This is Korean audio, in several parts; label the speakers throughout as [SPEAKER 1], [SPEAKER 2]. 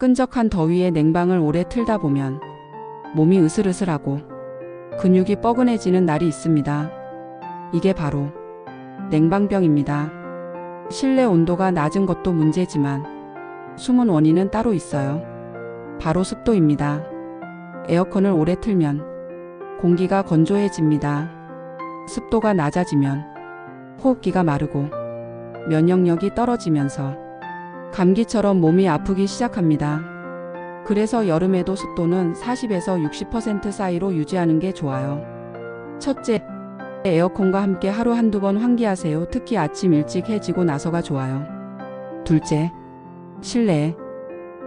[SPEAKER 1] 끈적한 더위에 냉방을 오래 틀다 보면 몸이 으슬으슬하고 근육이 뻐근해지는 날이 있습니다. 이게 바로 냉방병입니다. 실내 온도가 낮은 것도 문제지만 숨은 원인은 따로 있어요. 바로 습도입니다. 에어컨을 오래 틀면 공기가 건조해집니다. 습도가 낮아지면 호흡기가 마르고 면역력이 떨어지면서 감기처럼 몸이 아프기 시작합니다. 그래서 여름에도 습도는 40에서 60% 사이로 유지하는 게 좋아요. 첫째, 에어컨과 함께 하루 한두 번 환기하세요. 특히 아침 일찍 해지고 나서가 좋아요. 둘째, 실내에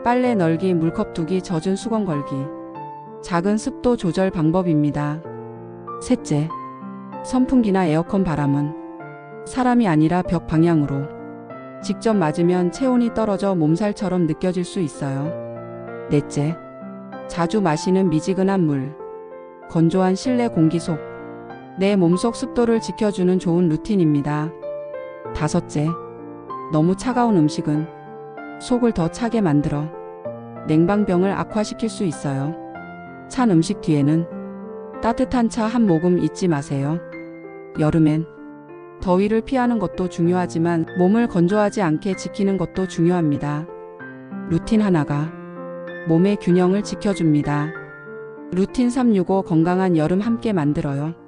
[SPEAKER 1] 빨래 널기, 물컵 두기, 젖은 수건 걸기. 작은 습도 조절 방법입니다. 셋째, 선풍기나 에어컨 바람은 사람이 아니라 벽 방향으로 직접 맞으면 체온이 떨어져 몸살처럼 느껴질 수 있어요. 넷째, 자주 마시는 미지근한 물, 건조한 실내 공기 속, 내 몸속 습도를 지켜주는 좋은 루틴입니다. 다섯째, 너무 차가운 음식은 속을 더 차게 만들어 냉방병을 악화시킬 수 있어요. 찬 음식 뒤에는 따뜻한 차 한 모금 잊지 마세요. 여름엔 더위를 피하는 것도 중요하지만 몸을 건조하지 않게 지키는 것도 중요합니다. 루틴 하나가 몸의 균형을 지켜줍니다. 루틴 365 건강한 여름 함께 만들어요.